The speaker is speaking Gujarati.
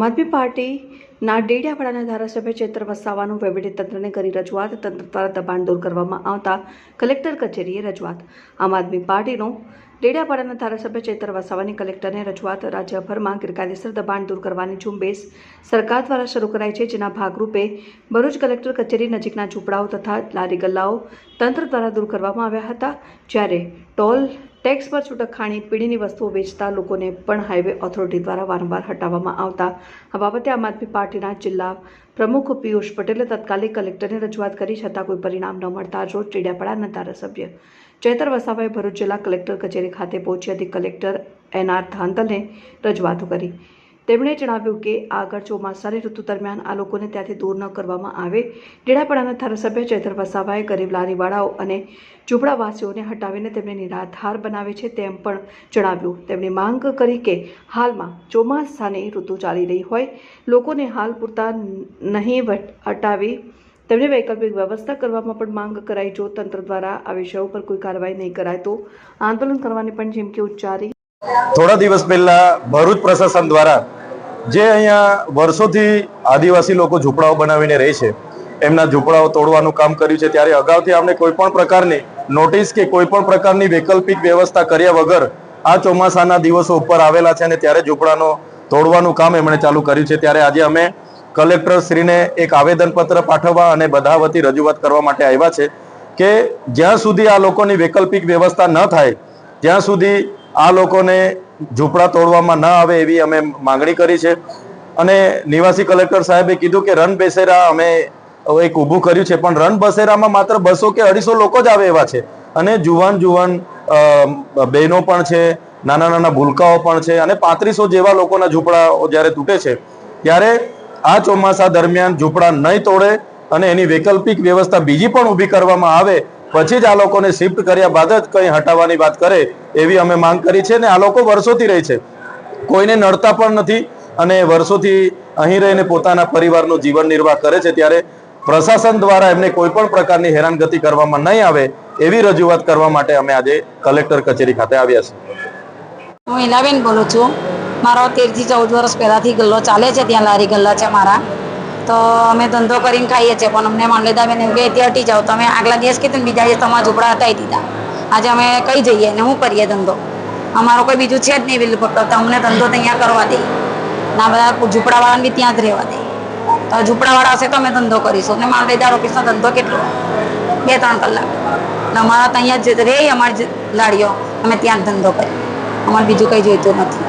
આમ આદમી પાર્ટીના ડેડિયાપાડાના ધારાસભ્ય ચેતર વસાવાનું વહીવટીતંત્રને કરી રજૂઆત, તંત્ર દ્વારા દબાણ દૂર કરવામાં આવતા કલેક્ટર કચેરીએ રજૂઆત. આમ આદમી પાર્ટીનો ડેડિયાપાડાના ધારાસભ્ય ચેતર વસાવાની કલેક્ટરને રજૂઆત. રાજ્યભરમાં ગેરકાયદેસર દબાણ દૂર કરવાની ઝુંબેશ સરકાર દ્વારા શરૂ કરાઈ છે, જેના ભાગરૂપે ભરૂચ કલેક્ટર કચેરી નજીકના ઝૂંપડાઓ તથા લારી ગલ્લાઓ તંત્ર દ્વારા દૂર કરવામાં આવ્યા હતા. જ્યારે ટોલ ટેક્સ પર છૂટક ખાણી પીણીની વસ્તુઓ વેચતા લોકોને પણ હાઈવે ઓથોરિટી દ્વારા વારંવાર હટાવવામાં આવતા. આ બાબતે આમ આદમી પાર્ટીના જિલ્લા પ્રમુખ પિયુષ પટેલે તત્કાલિક કલેક્ટરને રજૂઆત કરી છતાં કોઈ પરિણામ ન મળતા રોજ ચીડિયાપાડાના ધારાસભ્ય ચેતર વસાવાએ ભરૂચ જિલ્લા કલેક્ટર કચેરી ખાતે પહોંચી અધિક કલેક્ટર એન આર ધાંતલને રજૂઆતો કરી. તેમણે જણાવ્યું કે આગળ ચોમાસાની ઋતુ દરમિયાન આ લોકોને ત્યાંથી દૂર ન કરવામાં આવે. ડેડાપાડાના ધારાસભ્ય ચેતર વસાવાએ ગરીબ લારીવાળાઓ અને ઝૂંપડાવાસીઓને હટાવીને તેમને નિરાધાર બનાવે છે તેમ પણ જણાવ્યું. તેમણે માંગ કરી કે હાલમાં ચોમાસાની ઋતુ ચાલી રહી હોય. લોકોને હાલ પૂરતા નહીં હટાવી. તેમને વૈકલ્પિક વ્યવસ્થા કરવામાં પણ માંગ કરાઈ. જો તંત્ર દ્વારા આ વિષયો પર કોઈ કાર્યવાહી નહીં કરાય તો આંદોલન કરવાની પણ જેમ કે ઉચ્ચારી થોડા દિવસ પહેલા ભરૂચ પ્રશાસન દ્વારા જે અહીંયા વર્ષોથી આદિવાસી લોકો ઝૂંપડાઓ બનાવીને રહે છે, એમના ઝૂંપડાઓ તોડવાનું કામ કર્યું છે, ત્યારે અગાઉથી અમને કોઈ પણ પ્રકારની નોટિસ કે કોઈ પણ પ્રકારની વૈકલ્પિક વ્યવસ્થા કર્યા વગર આ ચોમાસાના દિવસો ઉપર આવેલા છે અને ત્યારે ઝૂંપડાનો તોડવાનું કામ એમણે ચાલુ કર્યું છે. ત્યારે આજે અમે કલેક્ટર શ્રીને એક આવેદનપત્ર પાઠવવા અને બધા વતી રજૂઆત કરવા માટે આવ્યા છે કે જ્યાં સુધી આ લોકોની વૈકલ્પિક વ્યવસ્થા ન થાય, ત્યાં સુધી આ લોકોને ઝૂંપડા તોડવામાં ન આવે એવી અમે માંગણી કરી છે. અને નિવાસી કલેક્ટર સાહેબે કીધું કે રન બેસેરા અમે એક ઊભું કર્યું છે, પણ રન બસેરામાં માત્ર બસો કે અઢીસો લોકો જ આવે એવા છે. અને જુવાન જુવાન બહેનો પણ છે, નાના નાના ભૂલકાઓ પણ છે અને પાંત્રીસો જેવા લોકોના ઝૂંપડાઓ જ્યારે તૂટે છે, ત્યારે આ ચોમાસા દરમિયાન ઝૂંપડા નહીં તોડે અને એની વૈકલ્પિક વ્યવસ્થા બીજી પણ ઊભી કરવામાં આવે પછી જ આ લોકોને શિફ્ટ કર્યા બાદ જ કંઈ હટાવવાની વાત કરે એવી અમે માંગ કરી છે ને આ લોકો વર્ષોથી રહે છે. કોઈને નડતા પણ નથી અને વર્ષોથી અહીં રહીને પોતાના પરિવારનું જીવન નિર્વાહ કરે છે ત્યારે પ્રશાસન દ્વારા એમને કોઈ પણ પ્રકારની હેરાનગતિ કરવામાં નહીં આવે એવી રજૂઆત કરવા માટે અમે આજે કલેક્ટર કચેરી ખાતે આવ્યા છીએ. હું હિનાબેન બોલું છું. મારો તેરથી ચૌદ વર્ષ પહેલાંથી ગલ્લો ચાલે છે, ત્યાં લારી ગલ્લા છે મારા તો અમે ધંધો કરીને ખાઈએ છીએ. પણ અમને મામલેદારબેન એવું કે ત્યાં હટી જાઓ. તમે આગલા દિવસ કીધું બીજા દિવસ તમારા ઝૂંપડા હટાવી દીધા. આજે અમે કઈ જઈએ ને શું કરીએ ધંધો. અમારો કોઈ બીજું છે જ નહીં વિલ પટ્ટો તો અમને ધંધો ત્યાં કરવા દે. ના, બધા ઝૂંપડાવાળાને બી ત્યાં જ રહેવા દે. તો ઝૂંપડાવાળા હશે તો અમે ધંધો કરીશું. ને મામલેદાર ઓફિસનો ધંધો કેટલો? બે ત્રણ કલાક અમારા ત્યાં જ રહે અમારી લાડીઓ અમે ત્યાં ધંધો કરીએ. અમારે બીજું કંઈ જોઈતું નથી.